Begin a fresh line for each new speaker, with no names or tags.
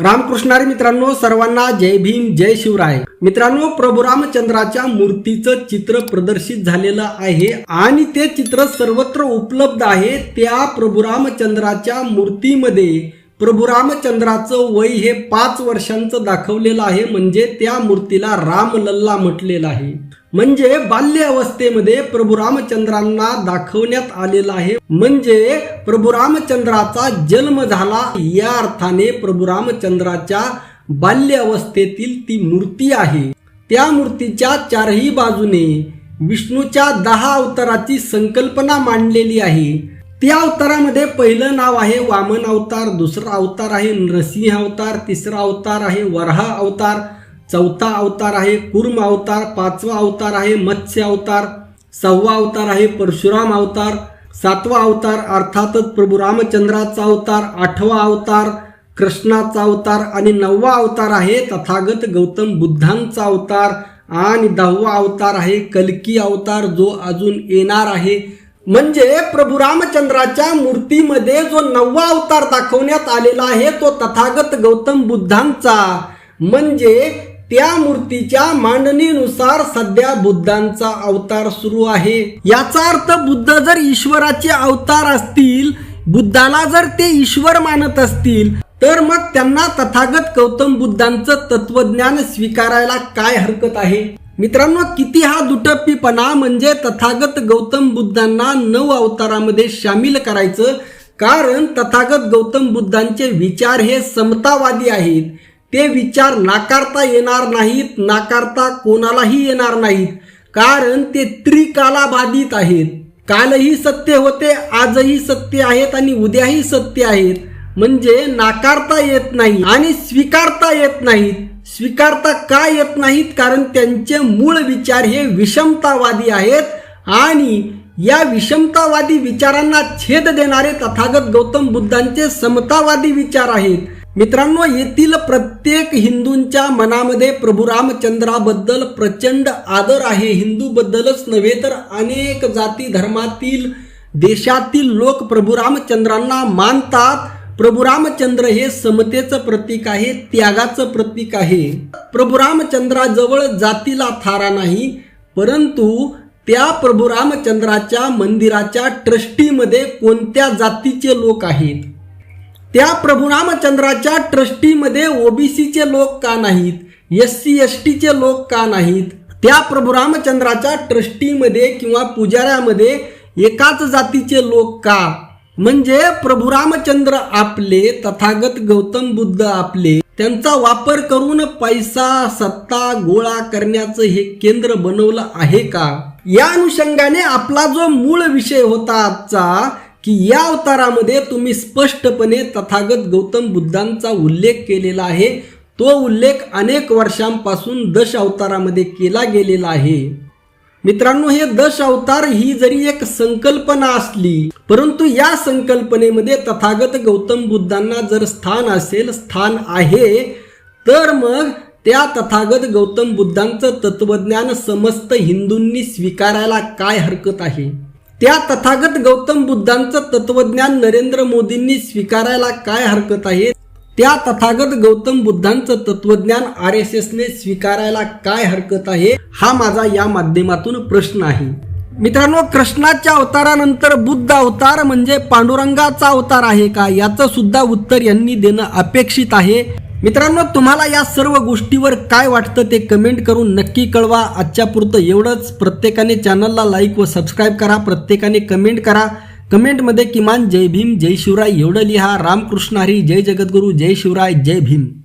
रामकृष्णारी मित्रांनो सर्वांना जय भीम जय शिवराय. मित्रांनो प्रभू रामचंद्राच्या मूर्तीचं चित्र प्रदर्शित झालेलं आहे आणि ते चित्र सर्वत्र उपलब्ध आहे. त्या प्रभू रामचंद्राच्या मूर्तीमध्ये प्रभू रामचंद्राचं वय हे पाच वर्षांचं दाखवलेलं आहे. म्हणजे त्या मूर्तीला रामलल्ला म्हटलेलं आहे. म्हणजे बाल्य अवस्थेमध्ये प्रभू रामचंद्रांना दाखवण्यात आलेला आहे. म्हणजे प्रभू रामचंद्राचा जन्म झाला. या अर्थाने प्रभू रामचंद्राच्या बाल्य अवस्थेतील ती मूर्ती आहे. त्या मूर्तीच्या चारही बाजूने विष्णूच्या दहा अवताराची संकल्पना मांडलेली आहे. त्या अवतारामध्ये पहिलं नाव आहे वामन अवतार दुसरा अवतार आहे नरसिंह अवतार तिसरा अवतार आहे वराह अवतार. चौथा अवतार आहे कुर्म अवतार पाचवा अवतार आहे मत्स्य अवतार सहावा अवतार आहे परशुराम अवतार सातवा अवतार अर्थातच प्रभू रामचंद्राचा अवतार आठवा अवतार कृष्णाचा अवतार आणि नववा अवतार आहे तथागत गौतम बुद्धांचा अवतार आणि दहावा अवतार आहे कल्की अवतार जो अजून येणार आहे. म्हणजे प्रभू रामचंद्राच्या मूर्तीमध्ये जो नववा अवतार दाखवण्यात आलेला आहे तो तथागत गौतम बुद्धांचा. म्हणजे त्या मूर्तीच्या मांडणीनुसार सध्या बुद्धांचा अवतार सुरू आहे. याचा अर्थ बुद्ध जर ईश्वराचे अवतार असतील बुद्धाला जर ते ईश्वर मानत असतील तर मग त्यांना तथागत गौतम बुद्धांचं तत्वज्ञान स्वीकारायला काय हरकत आहे? मित्रांनो किती हा दुटप्पीपणा म्हणजे तथागत गौतम बुद्धांना नऊ अवतारामध्ये सामील करायचं? कारण तथागत गौतम बुद्धांचे विचार हे समतावादी आहेत. ते विचार नाकारता येणार नाहीत नाकारता कोणालाही येणार नाहीत. कारण ते त्रिकालाबाधित आहेत. कालही सत्य होते आजही सत्य आहेत आणि उद्याही सत्य आहेत. म्हणजे नाकारता येत नाही आणि स्वीकारता येत नाहीत. स्वीकारता का येत नाहीत? कारण त्यांचे मूळ विचार हे विषमतावादी आहेत आणि या विषमतावादी विचारांना छेद देणारे तथागत गौतम बुद्धांचे समतावादी विचार आहेत. मित्रांनो येथील प्रत्येक हिंदूंच्या मनामध्ये प्रभू रामचंद्राबद्दल प्रचंड आदर आहे. हिंदूबद्दलच नव्हे तर अनेक जाती धर्मातील देशातील लोक प्रभू रामचंद्रांना मानतात. प्रभू रामचंद्र हे समतेचं प्रतीक आहे त्यागाचं प्रतीक आहे. प्रभू रामचंद्राजवळ जातीला थारा नाही परंतु त्या प्रभू रामचंद्राच्या मंदिराच्या ट्रस्टीमध्ये कोणत्या जातीचे लोक आहेत? त्या प्रभुरामचंद्राच्या ट्रस्टीमध्ये ओबीसीचे लोक का नाहीत? एस सी एस टीचे लोक का नाहीत? त्या प्रभुरामचंद्राच्या ट्रस्टीमध्ये किंवा पुजाऱ्यामध्ये एकाच जातीचे लोक का? म्हणजे प्रभुरामचंद्र आपले तथागत गौतम बुद्ध आपले त्यांचा वापर करून पैसा सत्ता गोळा करण्याचं हे केंद्र बनवलं आहे का? या अनुषंगाने आपला जो मूळ विषय होता आजचा की या अवतारामध्ये तुम्ही स्पष्टपणे तथागत गौतम बुद्धांचा उल्लेख केलेला आहे. तो उल्लेख अनेक वर्षांपासून दश अवतारामध्ये केला गेलेला आहे. मित्रांनो हे दश अवतार ही जरी एक संकल्पना असली परंतु या संकल्पनेमध्ये तथागत गौतम बुद्धांना जर स्थान असेल स्थान आहे तर मग त्या तथागत गौतम बुद्धांचं तत्वज्ञान समस्त हिंदूंनी स्वीकारायला काय हरकत आहे? त्या तथागत गौतम बुद्धांचं तत्वज्ञान नरेंद्र मोदींनी स्वीकारायला काय हरकत आहे? त्या तथागत गौतम बुद्धांचं तत्वज्ञान आर एस एसने स्वीकारायला काय हरकत आहे? हा माझा या माध्यमातून प्रश्न आहे. मित्रांनो कृष्णाच्या अवतारानंतर बुद्ध अवतार म्हणजे पांडुरंगाचा अवतार आहे का? याचं सुद्धा उत्तर यांनी देणं अपेक्षित आहे. मित्रांनो तुम्हाला या सर्व गोष्टीवर काय वाटतं ते कमेंट करून नक्की कळवा. आजच्या पुरतं एवढंच. प्रत्येकाने चॅनलला लाईक व सबस्क्राईब करा. प्रत्येकाने कमेंट करा. कमेंटमध्ये किमान जय भीम जय शिवराय एवढं लिहा. रामकृष्ण हरी जय जगद्गुरू जय शिवराय जय भीम.